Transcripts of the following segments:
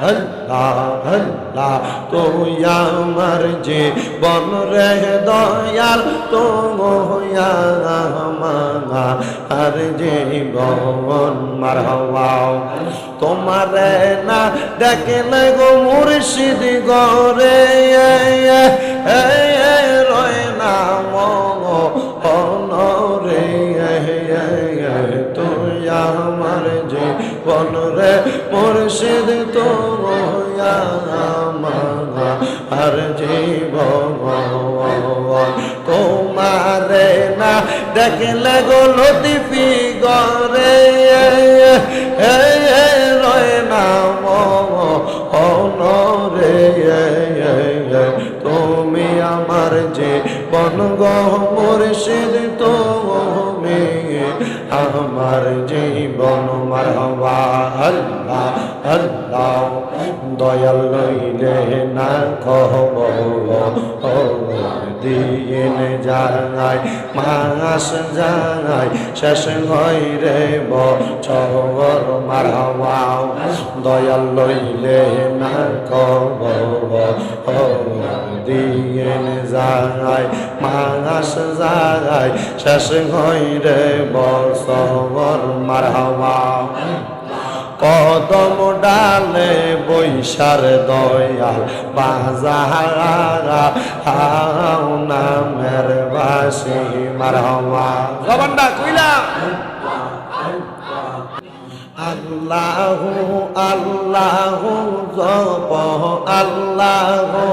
আল্লাহ আল্লাহ, তুই আমার যে বন রে দয়াল তো আর যে বন মার তোমার না দেখলে গো মুর্শিদ গরে রয় না মনরে, তুই বন রে মুর্শিদ তো আর জীব তোমারে না দেখলে গো লতিফি গরে রয় যে বন মুর্শিদ তুমি। আমার জীবন মার হওয়া আল্লাহ আল্লাহ দয়াল লইলে না কহব দিন যায় মাস যায় শেষ হয় রে বছর মার হওয়া দয়াল লইলে না দিন যায় মাস যায় শেষ হয় রে বছর মার হওয়া কদম ডালে বৈশার দয়াল বাজারা হাও নামের বাসি মার হওয়া জবানটা কইলা আল্লাহু আল্লাহু জপ আল্লাহু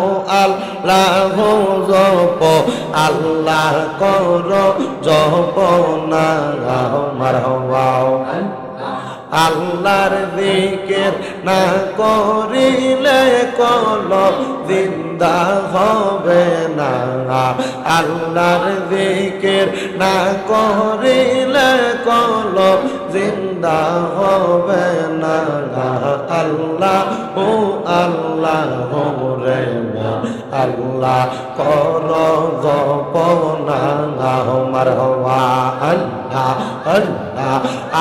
আল্লাহু জপ আল্লাহ কর জপ না মার হওয়াও আল্লাহর দিকের না করিলে কল জিন্দা হবে না। আল্লাহর দিকের না করিলে কল 人 জিন্দা হবে না। আল্লাহ, ও আল্লাহ রে আল্লাহ, কর গপনা আমার হওয়া আল্লাহ আল্লাহ,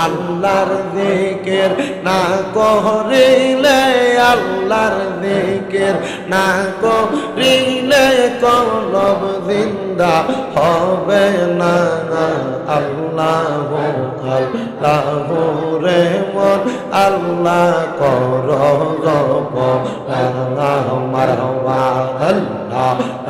আল্লাহর দিকের না করিলে, আল্লাহর দিকের না করিলে কলব জিন্দা হবে না। আল্লাহ আল্লাহ রে মন আল্লাহ কর জপ আল্লাহ হওয়া আল্লাহ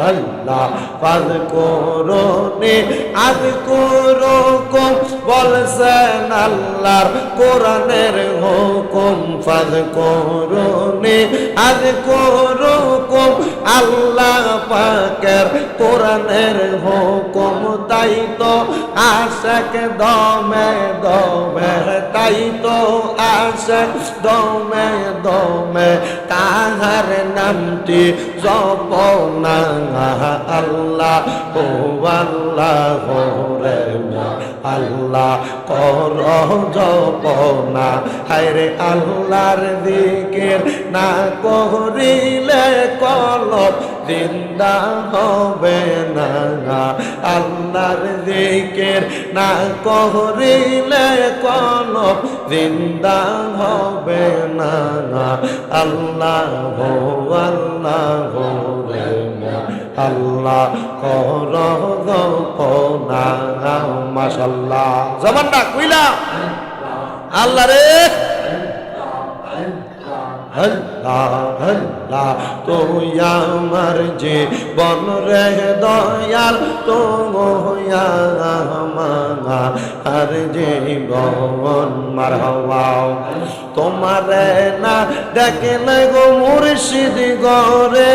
আল্লাহ পাদ করোনি আদ করো কম বলছেন আল্লাহর কোরআনের হুকুম ফাদ করোনি আদ করো কম আল্লাহ পাকের কোরআনের হুকুম তাই তো আশেক দমে দমে তাই তো আশেক দমে দমে তাহার নামটি জপ আল্লাহ ও আল্লাহ রে আল্লাহ কর জপ না হায়রে আল্লাহর দিকের না করিলে কলব জিন্দা হবে না আল্লাহর দিকের না করিলে কলব জিন্দা হবে না আল্লাহ আল্লাহ আল্লাহ কর গোপনা মাশাল্লাহ জবানটা কইলা আল্লাহ রে। আল্লাহ আল্লাহ, তুই আমার যে বন রে দয়াল তো আর যে বন মার তোমার না দেখলে গো মুর্শিদ গরে।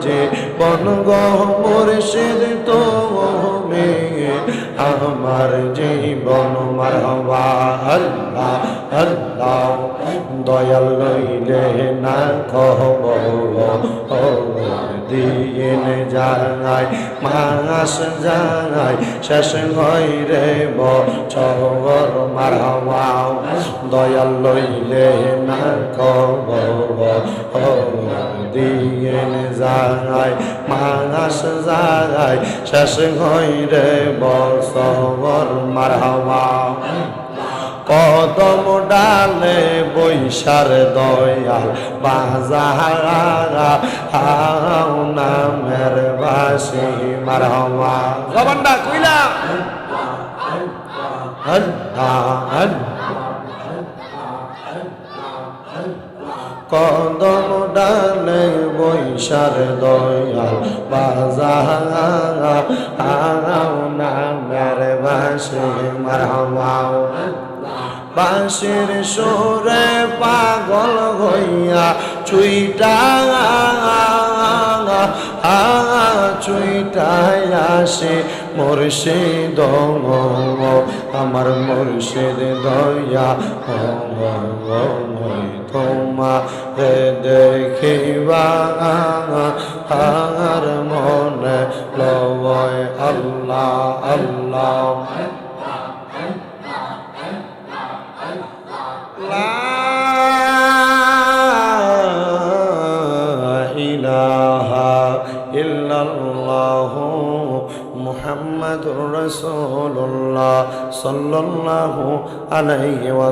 যে বন গো মুর্শিদ তুমি আমার জীবন মার হওয়া আল্লাহ আল্লাহ দয়াল লইলে না খবর দিন যায় মাস যায় শেষ হয় রে বছর মারহাওয়াও দয়াল লইলে না খবর দিন যায় মাস যায় শেষ হয় রে বছর মারহাওয়াও কদম ডালে বৈশার দয়াল বাজারা হাও নামের বাসি জবানটা কইলা। কদম ডালে বৈশার দয়াল বাজারা হাও নামের বাসি মারহমা বাঁশের সোরে পাগল হইয়া চুইটা চুইটাই আসে মুর্শিদ আমার মুর্শিদ দয়া তোমা দেখিবা আর মনে লয় আল্লাহ আল্লাহ। সাল্লাল্লাহু আলাইহি ওয়া